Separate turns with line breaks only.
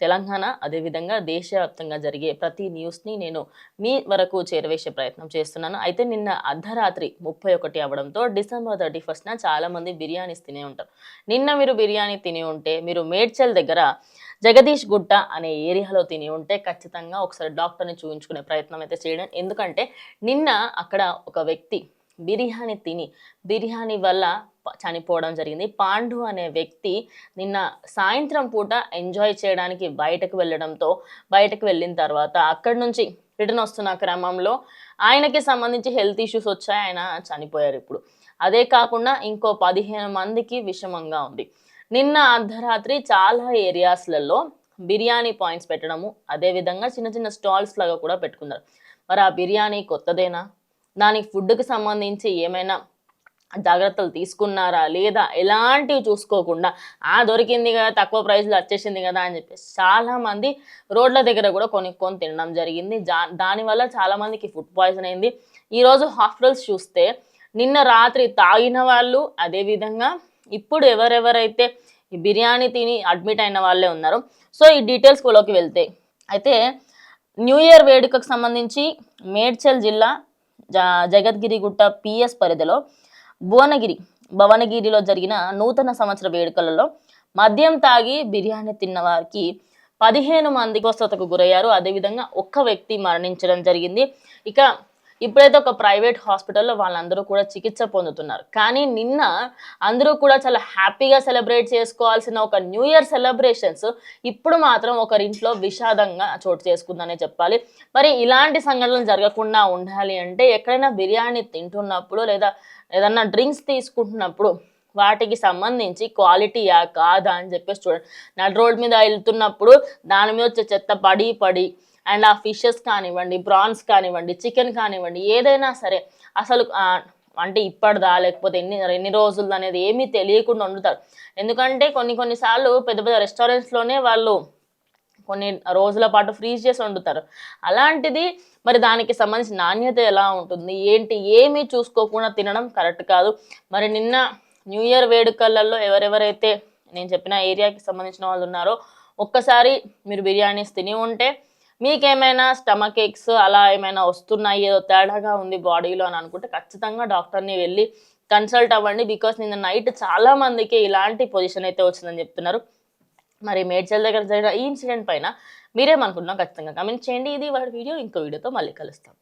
తెలంగాణ అదేవిధంగా దేశవ్యాప్తంగా జరిగే ప్రతి న్యూస్ని నేను మీ వరకు చేరవేసే ప్రయత్నం చేస్తున్నాను. అయితే నిన్న అర్ధరాత్రి ముప్పై ఒకటి అవ్వడంతో డిసెంబర్ థర్టీ ఫస్ట్న చాలామంది బిర్యానీస్ తినే ఉంటారు. నిన్న మీరు బిర్యానీ తిని ఉంటే మీరు మేడ్చల్ దగ్గర జగదీష్ గుట్ట అనే ఏరియాలో తిని ఉంటే ఖచ్చితంగా ఒకసారి డాక్టర్ని చూపించుకునే ప్రయత్నం అయితే చేయడం. ఎందుకంటే నిన్న అక్కడ ఒక వ్యక్తి బిర్యానీ తిని బిర్యానీ వల్ల చనిపోవడం జరిగింది. పాండు అనే వ్యక్తి నిన్న సాయంత్రం పూట ఎంజాయ్ చేయడానికి బయటకు వెళ్ళడంతో బయటకు వెళ్ళిన తర్వాత అక్కడి నుంచి రిటర్న్ వస్తున్న క్రమంలో ఆయనకి సంబంధించి హెల్త్ ఇష్యూస్ వచ్చాయి. ఆయన చనిపోయారు ఇప్పుడు. అదే కాకుండా ఇంకో పదిహేను మందికి విషమంగా ఉంది. నిన్న అర్ధరాత్రి చాలా ఏరియాస్లలో బిర్యానీ పాయింట్స్ పెట్టడము అదేవిధంగా చిన్న చిన్న స్టాల్స్ లాగా కూడా పెట్టుకున్నారు. మరి ఆ బిర్యానీ కొత్తదేనా? దానికి ఫుడ్కి సంబంధించి ఏమైనా జాగ్రత్తలు తీసుకున్నారా లేదా ఎలాంటివి చూసుకోకుండా ఆ దొరికింది కదా తక్కువ ప్రైస్లో వచ్చేసింది కదా అని చెప్పేసి చాలామంది రోడ్ల దగ్గర కూడా కొనుక్కొని తినడం జరిగింది. జా దానివల్ల చాలామందికి ఫుడ్ పాయిజన్ అయింది. ఈరోజు హాస్పిటల్స్ చూస్తే నిన్న రాత్రి తాగిన వాళ్ళు అదేవిధంగా ఇప్పుడు ఎవరెవరైతే ఈ బిర్యానీ తిని అడ్మిట్ అయిన వాళ్ళే ఉన్నారు సో ఈ డీటెయిల్స్ డీటెయిల్స్లోకి వెళ్తే అయితే న్యూ ఇయర్ వేడుకకు సంబంధించి మేడ్చల్ జిల్లా జ జగద్గిరిగుట్ట పిఎస్ పరిధిలో భువనగిరి భువనగిరిలో జరిగిన నూతన సంవత్సర వేడుకలలో మద్యం తాగి బిర్యానీ తిన్న వారికి పదిహేను మంది స్వస్థతకు గురయ్యారు. అదేవిధంగా ఒక్క వ్యక్తి మరణించడం జరిగింది. ఇక ఇప్పుడైతే ఒక ప్రైవేట్ హాస్పిటల్లో వాళ్ళందరూ కూడా చికిత్స పొందుతున్నారు. కానీ నిన్న అందరూ కూడా చాలా హ్యాపీగా సెలబ్రేట్ చేసుకోవాల్సిన ఒక న్యూ ఇయర్ సెలబ్రేషన్స్ ఇప్పుడు మాత్రం ఒకరింట్లో విషాదంగా చోటు చేసుకుందనే చెప్పాలి. మరి ఇలాంటి సంఘటనలు జరగకుండా ఉండాలి అంటే ఎక్కడైనా బిర్యానీ తింటున్నప్పుడు లేదా ఏదన్నా డ్రింక్స్ తీసుకుంటున్నప్పుడు వాటికి సంబంధించి క్వాలిటీయా కాదా అని చెప్పేసి చూడండి. నడు రోడ్ మీద వెళ్తున్నప్పుడు దాని మీద వచ్చే చెత్త పడి పడి అండ్ ఆ ఫిషెస్ కానివ్వండి ప్రాన్స్ కానివ్వండి చికెన్ కానివ్వండి ఏదైనా సరే అసలు అంటే ఇప్పటిదా లేకపోతే ఎన్ని ఎన్ని రోజులు అనేది ఏమీ తెలియకుండా వండుతారు. ఎందుకంటే కొన్ని కొన్నిసార్లు పెద్ద పెద్ద రెస్టారెంట్స్లోనే వాళ్ళు కొన్ని రోజుల పాటు ఫ్రీజ్ చేసి వండుతారు. అలాంటిది మరి దానికి సంబంధించిన నాణ్యత ఎలా ఉంటుంది? ఏంటి? ఏమీ చూసుకోకుండా తినడం కరెక్ట్ కాదు. మరి నిన్న న్యూ ఇయర్ వేడుకలలో ఎవరెవరైతే నేను చెప్పిన ఏరియాకి సంబంధించిన వాళ్ళు ఉన్నారో ఒక్కసారి మీరు బిర్యానీస్ తిని ఉంటే మీకేమైనా స్టమక్ ఎక్స్ అలా ఏమైనా వస్తున్నాయి ఏదో తేడాగా ఉంది బాడీలో అని అనుకుంటే ఖచ్చితంగా డాక్టర్ని వెళ్ళి కన్సల్ట్ అవ్వండి బికాస్ నిన్న నైట్ చాలా మందికి ఇలాంటి పొజిషన్ అయితే వచ్చిందని చెప్తున్నారు. మరి మేడ్చల్ దగ్గర జరిగిన ఈ ఇన్సిడెంట్ పైన మీరేమనుకుంటున్నాం ఖచ్చితంగా కమెంట్ చేయండి. ఇది వాడి వీడియో. ఇంకో వీడియోతో మళ్ళీ కలుస్తాం.